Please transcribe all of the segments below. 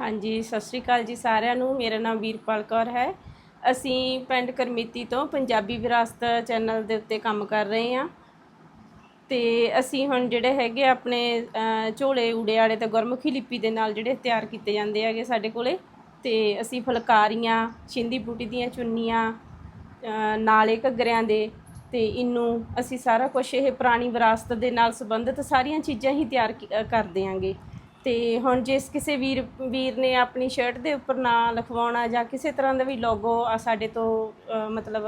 ਹਾਂਜੀ ਸਤਿ ਸ਼੍ਰੀ ਅਕਾਲ ਜੀ ਸਾਰਿਆਂ ਨੂੰ। ਮੇਰਾ ਨਾਮ ਵੀਰਪਾਲ ਕੌਰ ਹੈ। ਅਸੀਂ ਪਿੰਡ ਕਰਮੀਤੀ ਤੋਂ ਪੰਜਾਬੀ ਵਿਰਾਸਤ ਚੈਨਲ ਦੇ ਉੱਤੇ ਕੰਮ ਕਰ ਰਹੇ ਹਾਂ। ਤੇ ਅਸੀਂ ਹੁਣ ਜਿਹੜੇ ਹੈਗੇ ਆਪਣੇ ਅਹ, ਝੋਲੇ ਊੜੇ ਤੇ ਗੁਰਮੁਖੀ ਲਿਪੀ ਦੇ ਨਾਲ ਜਿਹੜੇ ਤਿਆਰ ਕੀਤੇ ਜਾਂਦੇ ਹੈਗੇ ਸਾਡੇ ਕੋਲੇ। ਤੇ ਅਸੀਂ ਫੁਲਕਾਰੀਆਂ ਛਿੰਦੀ ਬੂਟੀ ਦੀਆਂ ਚੁੰਨੀਆਂ ਨਾਲੇ ਘੱਗਰਿਆਂ ਦੇ ਤੇ ਇਹਨੂੰ ਅਸੀਂ ਸਾਰਾ ਕੁਝ ਇਹ ਪੁਰਾਣੀ ਵਿਰਾਸਤ ਦੇ ਨਾਲ ਸੰਬੰਧਿਤ ਸਾਰੀਆਂ ਚੀਜ਼ਾਂ ਹੀ ਤਿਆਰ ਕੀ- ਅਹ, ਕਰ ਤੇ ਹੁਣ ਜਿਸ ਕਿਸੇ ਵੀਰ ਵੀਰ ਨੇ ਆਪਣੀ ਸ਼ਰਟ ਦੇ ਉੱਪਰ ਨਾਂ ਲਿਖਵਾਉਣਾ ਜਾਂ ਕਿਸੇ ਤਰ੍ਹਾਂ ਦਾ ਵੀ ਲੋਗੋ ਸਾਡੇ ਤੋਂ ਮਤਲਬ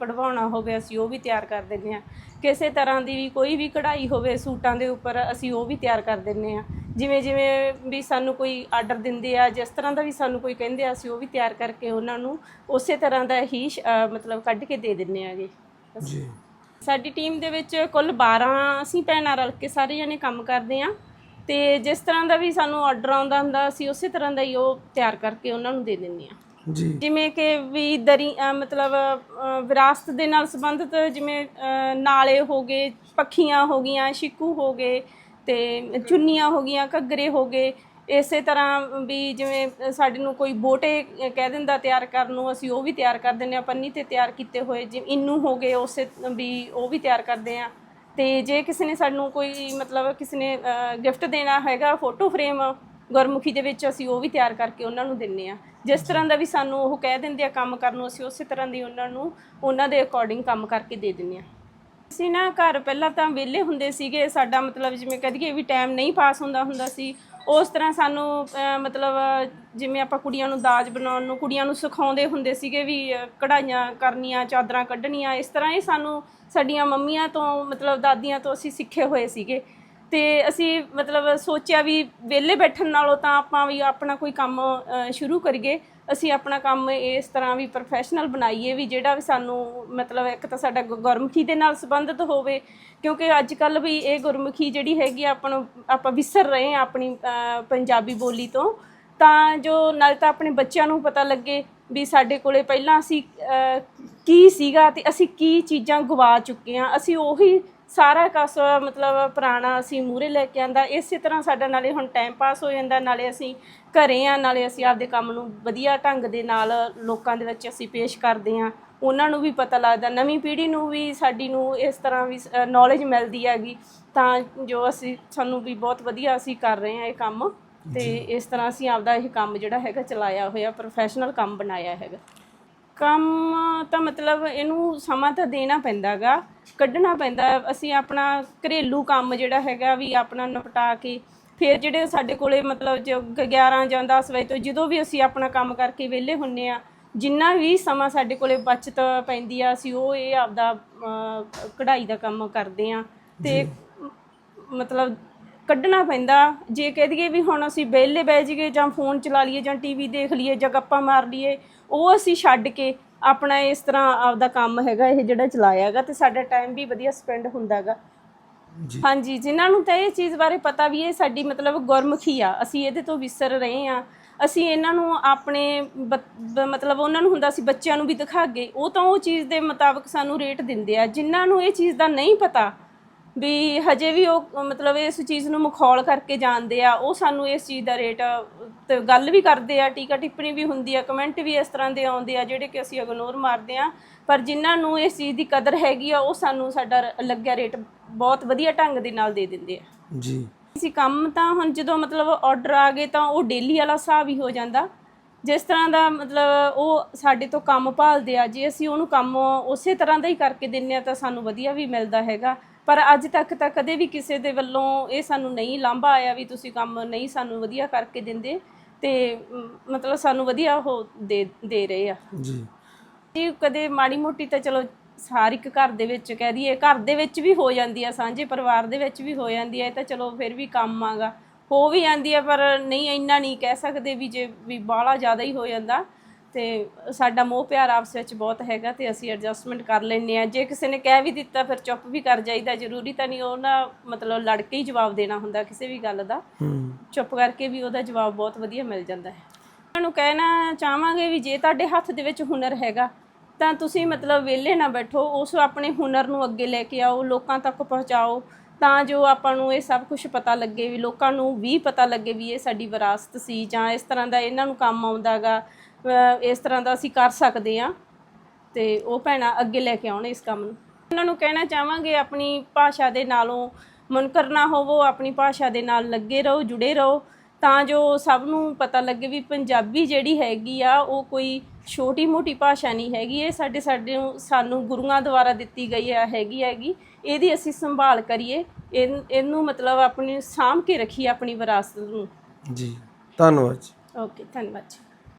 ਕਢਵਾਉਣਾ ਹੋਵੇ ਅਸੀਂ ਉਹ ਵੀ ਤਿਆਰ ਕਰ ਦਿੰਦੇ ਹਾਂ। ਕਿਸੇ ਤਰ੍ਹਾਂ ਦੀ ਵੀ ਕੋਈ ਵੀ ਕਢਾਈ ਹੋਵੇ ਸੂਟਾਂ ਦੇ ਉੱਪਰ ਅਸੀਂ ਉਹ ਵੀ ਤਿਆਰ ਕਰ ਦਿੰਦੇ ਹਾਂ। ਜਿਵੇਂ ਜਿਵੇਂ ਵੀ ਸਾਨੂੰ ਕੋਈ ਆਰਡਰ ਦਿੰਦੇ ਆ ਜਿਸ ਤਰ੍ਹਾਂ ਦਾ ਵੀ ਸਾਨੂੰ ਕੋਈ ਕਹਿੰਦੇ ਆ ਅਸੀਂ ਉਹ ਵੀ ਤਿਆਰ ਕਰਕੇ ਉਹਨਾਂ ਨੂੰ ਉਸੇ ਤਰ੍ਹਾਂ ਦਾ ਹੀ ਮਤਲਬ ਕੱਢ ਕੇ ਦੇ ਦਿੰਦੇ ਆਗੇ ਜੀ। ਸਾਡੀ ਟੀਮ ਦੇ ਵਿੱਚ ਕੁੱਲ 12 ਅਸੀਂ ਭੈਣਾਂ ਰਲ ਕੇ ਸਾਰੇ ਜਣੇ ਕੰਮ ਕਰਦੇ ਆ ਤੇ ਜਿਸ ਤਰ੍ਹਾਂ ਦਾ ਵੀ ਸਾਨੂੰ ਆਰਡਰ ਆਉਂਦਾ ਹੁੰਦਾ ਅਸੀਂ ਉਸੇ ਤਰ੍ਹਾਂ ਦਾ ਹੀ ਉਹ ਤਿਆਰ ਕਰਕੇ ਉਹਨਾਂ ਨੂੰ ਦੇ ਦਿੰਦੇ ਆ ਜੀ। ਜਿਵੇਂ ਕਿ ਵੀ ਦਰੀ ਮਤਲਬ ਵਿਰਾਸਤ ਦੇ ਨਾਲ ਸੰਬੰਧਿਤ ਜਿਵੇਂ ਨਾਲੇ ਹੋ ਗਏ ਪੱਖੀਆਂ ਹੋ ਗਈਆਂ ਸ਼ਿਕੂ ਹੋ ਗਏ ਤੇ ਚੁੰਨੀਆਂ ਹੋ ਗਈਆਂ ਘੱਗਰੇ ਹੋ ਗਏ ਇਸੇ ਤਰ੍ਹਾਂ ਵੀ ਜਿਵੇਂ ਸਾਡੇ ਨੂੰ ਕੋਈ ਬੋਟੇ ਕਹਿ ਦਿੰਦਾ ਤਿਆਰ ਕਰਨ ਨੂੰ ਅਸੀਂ ਉਹ ਵੀ ਤਿਆਰ ਕਰ ਦਿੰਦੇ ਆ ਪੰਨੀ ਤੇ ਤਿਆਰ ਕੀਤੇ ਹੋਏ ਜਿਵੇਂ ਇਨੂੰ ਹੋ ਗਏ ਉਸੇ ਵੀ ਉਹ ਵੀ ਤਿਆਰ ਕਰਦੇ ਆ ਤੇ ਜੇ ਕਿਸੇ ਨੇ ਸਾਨੂੰ ਕੋਈ ਮਤਲਬ ਕਿਸੇ ਨੇ ਗਿਫਟ ਦੇਣਾ ਹੈਗਾ ਫੋਟੋ ਫਰੇਮ ਗੁਰਮੁਖੀ ਦੇ ਵਿੱਚ ਅਸੀਂ ਉਹ ਵੀ ਤਿਆਰ ਕਰਕੇ ਉਹਨਾਂ ਨੂੰ ਦਿੰਨੇ ਆ। ਜਿਸ ਤਰ੍ਹਾਂ ਦਾ ਵੀ ਸਾਨੂੰ ਉਹ ਕਹਿ ਦਿੰਦੇ ਆ ਕੰਮ ਕਰਨ ਨੂੰ, ਅਸੀਂ ਉਸੇ ਤਰ੍ਹਾਂ ਦੀ ਉਹਨਾਂ ਨੂੰ, ਉਹਨਾਂ ਦੇ ਅਕੋਰਡਿੰਗ ਕੰਮ ਕਰਕੇ ਦੇ ਦਿੰਨੇ ਆ। ਅਸੀਂ ਨਾ ਘਰ ਪਹਿਲਾਂ ਤਾਂ ਵਿਹਲੇ ਹੁੰਦੇ ਸੀਗੇ, ਸਾਡਾ ਮਤਲਬ ਜਿਵੇਂ ਕਹਦੀਏ ਵੀ ਟਾਈਮ ਨਹੀਂ ਪਾਸ ਹੁੰਦਾ ਹੁੰਦਾ ਸੀ। ਉਸ ਤਰ੍ਹਾਂ ਸਾਨੂੰ ਅਹ, ਮਤਲਬ ਜਿਵੇਂ ਆਪਾਂ ਕੁੜੀਆਂ ਨੂੰ ਦਾਜ ਬਣਾਉਣ ਨੂੰ ਕੁੜੀਆਂ ਨੂੰ ਸਿਖਾਉਂਦੇ ਹੁੰਦੇ ਸੀਗੇ ਵੀ ਅਹ, ਕਢਾਈਆਂ ਕਰਨੀਆਂ ਚਾਦਰਾਂ ਕੱਢਣੀਆਂ ਇਸ ਤਰ੍ਹਾਂ ਇਹ ਸਾਨੂੰ ਸਾਡੀਆਂ ਮੰਮੀਆਂ ਤੋਂ ਮਤਲਬ ਦਾਦੀਆਂ ਤੋਂ ਅਸੀਂ ਸਿੱਖੇ ਹੋਏ ਸੀਗੇ। ਤੇ ਅਸੀਂ ਮਤਲਬ ਸੋਚਿਆ ਵੀ ਵਿਹਲੇ ਬੈਠਣ ਨਾਲੋਂ ਤਾਂ ਆਪਾਂ ਵੀ ਆਪਣਾ ਕੋਈ ਕੰਮ ਅਹ, ਸ਼ੁਰੂ ਕਰੀਏ। ਅਸੀਂ ਆਪਣਾ ਕੰਮ ਇਸ ਤਰ੍ਹਾਂ ਵੀ ਪ੍ਰੋਫੈਸ਼ਨਲ ਬਣਾਈਏ ਵੀ ਜਿਹੜਾ ਵੀ ਸਾਨੂੰ ਮਤਲਬ ਇੱਕ ਤਾਂ ਸਾਡਾ ਗੁ- ਗੁਰਮੁਖੀ ਦੇ ਨਾਲ ਸੰਬੰਧਿਤ ਹੋਵੇ ਕਿਉਂਕਿ ਅੱਜ ਕੱਲ ਵੀ ਇਹ ਗੁਰਮੁਖੀ ਜਿਹੜੀ ਹੈਗੀ ਆ ਆਪਾਂ ਨੂੰ ਆਪਾਂ ਵਿਸਰ ਰਹੇ ਆ ਆਪਣੀ ਅਹ, ਪੰਜਾਬੀ ਬੋਲੀ ਤੋਂ ਤਾਂ ਜੋ ਨਾਲ ਤਾਂ ਆਪਣੇ ਬੱਚਿਆਂ ਨੂੰ ਪਤਾ ਲੱਗੇ ਵੀ ਸਾਡੇ ਕੋਲੇ ਪਹਿਲਾਂ ਅਸੀਂ ਅਹ, ਕੀ ਸੀਗਾ ਤੇ ਅਸੀਂ ਕੀ ਚੀਜ਼ਾਂ ਗਵਾ ਚੁੱਕੇ ਆ ਅਸੀਂ ਉਹੀ ਸਾਰਾ ਕਸ ਮਤਲਬ ਪੁਰਾਣਾ ਅਸੀਂ ਮੂਰੇ ਲੈ ਕੇ ਆਂਦਾ ਇਸੇ ਤਰ੍ਹਾਂ ਸਾਡਾ ਨਾਲੇ ਹੁਣ ਟਾਈਮ ਪਾਸ ਹੋ ਜਾਂਦਾ ਨਾਲੇ ਅਸੀਂ ਘਰੇ ਆ ਨਾਲੇ ਅਸੀਂ ਆਪਦੇ ਕੰਮ ਨੂੰ ਵਧੀਆ ਢੰਗ ਦੇ ਨਾਲ ਲੋਕਾਂ ਦੇ ਵਿੱਚ ਅਸੀਂ ਪੇਸ਼ ਕਰਦੇ ਆ। ਉਹਨਾਂ ਨੂੰ ਵੀ ਪਤਾ ਲੱਗਦਾ ਨਵੀਂ ਪੀੜ੍ਹੀ ਨੂੰ ਵੀ ਸਾਡੀ ਨੂੰ ਇਸ ਤਰ੍ਹਾਂ ਵੀ ਨੌਲੇਜ ਮਿਲਦੀ ਹੈਗੀ ਤਾਂ ਜੋ ਅਸੀਂ ਸਾਨੂੰ ਵੀ ਬਹੁਤ ਵਧੀਆ ਅਸੀਂ ਕਰ ਰਹੇ ਆ ਇਹ ਕੰਮ। ਤੇ ਇਸ ਤਰ੍ਹਾਂ ਅਸੀਂ ਆਪਦਾ ਇਹ ਕੰਮ ਜਿਹੜਾ ਹੈਗਾ ਚਲਾਇਆ ਹੋਇਆ ਪ੍ਰੋਫੈਸ਼ਨਲ ਕੰਮ ਬਣਾਇਆ ਹੈਗਾ। ਕੰਮ ਤਾਂ ਮਤਲਬ ਇਹਨੂੰ ਸਮਾਂ ਤਾਂ ਦੇਣਾ ਪੈਂਦਾਗਾ ਕੱਢਣਾ ਪੈਂਦਾ। ਅਸੀਂ ਆਪਣਾ ਘਰੇਲੂ ਕੰਮ ਜਿਹੜਾ ਹੈਗਾ ਵੀ ਆਪਣਾ ਨਿਪਟਾ ਕੇ ਫਿਰ ਜਿਹੜੇ ਸਾਡੇ ਕੋਲੇ ਮਤਲਬ ਜੋ 11 ਜਾਂ 10 ਵਜੇ ਤੋਂ ਜਦੋਂ ਵੀ ਅਸੀਂ ਆਪਣਾ ਕੰਮ ਕਰਕੇ ਵਿਹਲੇ ਹੁੰਨੇ ਆ ਜਿੰਨਾ ਵੀ ਸਮਾਂ ਸਾਡੇ ਕੋਲੇ ਬਚਤ ਪੈਂਦੀ ਆ ਅਸੀਂ ਉਹ ਇਹ ਆਪਦਾ ਅਹ, ਕਢਾਈ ਦਾ ਕੰਮ ਕਰਦੇ ਆ। ਤੇ ਮਤਲਬ ਕੱਢਣਾ ਪੈਂਦਾ। ਜੇ ਕਹਿ ਦਈਏ ਵੀ ਹੁਣ ਅਸੀਂ ਵਿਹਲੇ ਬਹਿ ਜਾਈਏ ਜਾਂ ਫੋਨ ਚਲਾ ਲਈਏ ਜਾਂ ਟੀਵੀ ਦੇਖ ਲਈਏ ਜਾਂ ਗੱਪਾਂ ਮਾਰ ਲਈਏ ਉਹ ਅਸੀਂ ਛੱਡ ਕੇ ਆਪਣਾ ਇਸ ਤਰ੍ਹਾਂ ਆਪਦਾ ਕੰਮ ਹੈਗਾ ਇਹ ਜਿਹੜਾ ਚਲਾਇਆ ਹੈਗਾ ਤੇ ਸਾਡਾ ਟਾਈਮ ਵੀ ਵਧੀਆ ਸਪੈਂਡ ਹੁੰਦਾ ਹੈਗਾ। ਜੀ। ਹਾਂਜੀ ਜਿਨ੍ਹਾਂ ਨੂੰ ਤਾਂ ਇਹ ਚੀਜ਼ ਬਾਰੇ ਪਤਾ ਵੀ ਇਹ ਸਾਡੀ ਮਤਲਬ ਗੁਰਮੁਖੀ ਆ ਅਸੀਂ ਇਹਦੇ ਤੋਂ ਵਿਸਰ ਰਹੇ ਆ ਅਸੀਂ ਇਹਨਾਂ ਨੂੰ ਆਪਣੇ ਬ- ਮਤਲਬ ਉਹਨਾਂ ਨੂੰ ਹੁੰਦਾ ਸੀ ਬੱਚਿਆਂ ਨੂੰ ਵੀ ਦਿਖਾਗੇ ਉਹ ਤਾਂ ਉਹ ਚੀਜ਼ ਦੇ ਮੁਤਾਬਕ ਸਾਨੂੰ ਰੇਟ ਦਿੰਦੇ ਆ। ਜਿਨ੍ਹਾਂ ਨੂੰ ਇਹ ਚੀਜ਼ ਦਾ ਨਹੀਂ ਪਤਾ ਵੀ ਹਜੇ ਵੀ ਉਹ ਮਤਲਬ ਇਸ ਚੀਜ਼ ਨੂੰ ਮਖੌਲ ਕਰਕੇ ਜਾਣਦੇ ਆ ਉਹ ਸਾਨੂੰ ਇਸ ਚੀਜ਼ ਦਾ ਰੇਟ ਤੇ ਗੱਲ ਵੀ ਕਰਦੇ ਆ ਟੀਕਾ ਟਿੱਪਣੀ ਵੀ ਹੁੰਦੀ ਆ ਕਮੈਂਟ ਵੀ ਇਸ ਤਰ੍ਹਾਂ ਦੇ ਆਉਂਦੇ ਆ ਜਿਹੜੇ ਕਿ ਅਸੀਂ ਇਗਨੋਰ ਮਾਰਦੇ ਆ ਪਰ ਜਿਨ੍ਹਾਂ ਨੂੰ ਇਸ ਚੀਜ਼ ਦੀ ਕਦਰ ਹੈਗੀ ਆ ਉਹ ਸਾਨੂੰ ਸਾਡਾ ਲੱਗਿਆ ਰੇਟ ਬਹੁਤ ਵਧੀਆ ਢੰਗ ਦੇ ਨਾਲ ਦੇ ਦਿੰਦੇ ਆ। ਜੀ। ਅਸੀਂ ਕੰਮ ਤਾਂ ਹੁਣ ਜਦੋਂ ਮਤਲਬ ਆਰਡਰ ਆ ਗਏ ਤਾਂ ਉਹ ਡੇਲੀ ਵਾਲਾ ਹਿਸਾਬ ਹੀ ਹੋ ਜਾਂਦਾ। ਜਿਸ ਤਰ੍ਹਾਂ ਦਾ ਮਤਲਬ ਉਹ ਸਾਡੇ ਤੋਂ ਕੰਮ ਭਾਲਦੇ ਆ ਜੇ ਅਸੀਂ ਉਹਨੂੰ ਕੰਮ ਉਸੇ ਤਰ੍ਹਾਂ ਦਾ ਹੀ ਕਰਕੇ ਦਿੰਨੇ ਆ ਤਾਂ ਸਾਨੂੰ ਵਧੀਆ ਵੀ ਮਿਲਦਾ ਹੈਗਾ। ਪਰ ਅੱਜ ਤੱਕ ਤਾਂ ਕਦੇ ਵੀ ਕਿਸੇ ਦੇ ਵੱਲੋਂ ਇਹ ਸਾਨੂੰ ਨਹੀਂ ਲਾਂਭਾ ਆਇਆ ਵੀ ਤੁਸੀਂ ਕੰਮ ਨਹੀਂ ਸਾਨੂੰ ਵਧੀਆ ਕਰਕੇ ਦਿੰਦੇ ਤੇ ਮਤਲਬ ਸਾਨੂੰ ਵਧੀਆ ਉਹ ਦੇ ਦੇ ਰਹੇ ਆ। ਜੀ। ਜੀ ਕਦੇ ਮਾੜੀ ਮੋਟੀ ਤਾਂ ਚਲੋ ਹਰ ਇੱਕ ਘਰ ਦੇ ਵਿੱਚ ਕਹਿ ਦਈਏ ਘਰ ਦੇ ਵਿੱਚ ਵੀ ਹੋ ਜਾਂਦੀ ਆ ਸਾਂਝੇ ਪਰਿਵਾਰ ਦੇ ਵਿੱਚ ਵੀ ਹੋ ਜਾਂਦੀ ਆ ਇਹ ਤਾਂ ਚਲੋ ਫਿਰ ਵੀ ਕੰਮ ਆਗਾ। ਹੋ ਵੀ ਜਾਂਦੀ ਆ ਪਰ ਨਹੀਂ ਇੰਨਾ ਨਹੀਂ ਕਹਿ ਸਕਦੇ ਵੀ ਜੇ ਵੀ ਬਾਹਲਾ ਜ਼ਿਆਦਾ ਹੀ ਹੋ ਜਾਂਦਾ। ਤੇ ਸਾਡਾ ਮੋਹ ਪਿਆਰ ਆਪਸ ਵਿੱਚ ਬਹੁਤ ਹੈਗਾ ਤੇ ਅਸੀਂ ਐਡਜਸਟਮੈਂਟ ਕਰ ਲੈਂਦੇ ਆ ਜੇ ਕਿਸੇ ਨੇ ਕਹਿ ਵੀ ਦਿੱਤਾ ਫਿਰ ਚੁੱਪ ਵੀ ਕਰ ਜਾਈਦਾ। ਜ਼ਰੂਰੀ ਤਾਂ ਨਹੀਂ ਉਹਨਾਂ ਮਤਲਬ ਲੜ ਕੇ ਹੀ ਜਵਾਬ ਦੇਣਾ ਹੁੰਦਾ ਕਿਸੇ ਵੀ ਗੱਲ ਦਾ। ਚੁੱਪ ਕਰਕੇ ਵੀ ਉਹਦਾ ਜਵਾਬ ਬਹੁਤ ਵਧੀਆ ਮਿਲ ਜਾਂਦਾ ਹੈ। ਉਹਨਾਂ ਨੂੰ ਕਹਿਣਾ ਚਾਹਾਂਗੇ ਵੀ ਜੇ ਤੁਹਾਡੇ ਹੱਥ ਦੇ ਵਿੱਚ ਹੁਨਰ ਹੈਗਾ ਤਾਂ ਤੁਸੀਂ ਮਤਲਬ ਵਿਹਲੇ ਨਾ ਬੈਠੋ। ਉਸ ਆਪਣੇ ਹੁਨਰ ਨੂੰ ਅੱਗੇ ਲੈ ਕੇ ਆਓ ਲੋਕਾਂ ਤੱਕ ਪਹੁੰਚਾਓ। ਤਾਂ ਜੋ ਆਪਾਂ ਨੂੰ ਇਹ ਸਭ ਕੁਝ ਪਤਾ ਲੱਗੇ ਵੀ ਲੋਕਾਂ ਨੂੰ ਵੀ ਪਤਾ ਲੱਗੇ ਵੀ ਇਹ ਸਾਡੀ ਵਿਰਾਸਤ ਸੀ ਜਾਂ ਇਸ ਤਰ੍ਹਾਂ ਦਾ ਇਹਨਾਂ ਨੂੰ ਕੰਮ ਆਉਂਦਾਗਾ ਇਸ ਤਰ੍ਹਾਂ ਦਾ ਅਸੀਂ ਕਰ ਸਕਦੇ ਆ ਤੇ ਉਹ ਭੈਣਾਂ ਅੱਗੇ ਲੈ ਕੇ ਆਉਣ ਇਸ ਕੰਮ ਨੂੰ। ਉਹਨਾਂ ਨੂੰ ਕਹਿਣਾ ਚਾਹਾਂਗੇ ਆਪਣੀ ਭਾਸ਼ਾ ਦੇ ਨਾਲੋਂ ਮੁਨਕਰ ਨਾ ਹੋਵੋ ਆਪਣੀ ਭਾਸ਼ਾ ਦੇ ਨਾਲ ਲੱਗੇ ਰਹੋ ਜੁੜੇ ਰਹੋ ਤਾਂ ਜੋ ਸਭ ਨੂੰ ਪਤਾ ਲੱਗੇ ਵੀ ਪੰਜਾਬੀ ਜਿਹੜੀ ਹੈਗੀ ਆ ਉਹ ਕੋਈ ਛੋਟੀ ਮੋਟੀ ਭਾਸ਼ਾ ਨਹੀਂ ਹੈਗੀ। ਇਹ ਸਾਡੇ ਸਾਡੇ ਨੂੰ- ਸਾਨੂੰ ਗੁਰੂਆਂ ਦੁਆਰਾ ਦਿੱਤੀ ਗਈ ਆ ਹੈਗੀ ਹੈਗੀ। ਇਹਦੀ ਅਸੀਂ ਸੰਭਾਲ ਕਰੀਏ। ਇਹਨ- ਇਹਨੂੰ ਮਤਲਬ ਆਪਣੀ ਸਾਂਭ ਕੇ ਰੱਖੀਏ ਆਪਣੀ ਵਿਰਾਸਤ ਨੂੰ। ਜੀ ਧੰਨਵਾਦ ਜੀ। ਓਕੇ ਧੰਨਵਾਦ ਜੀ।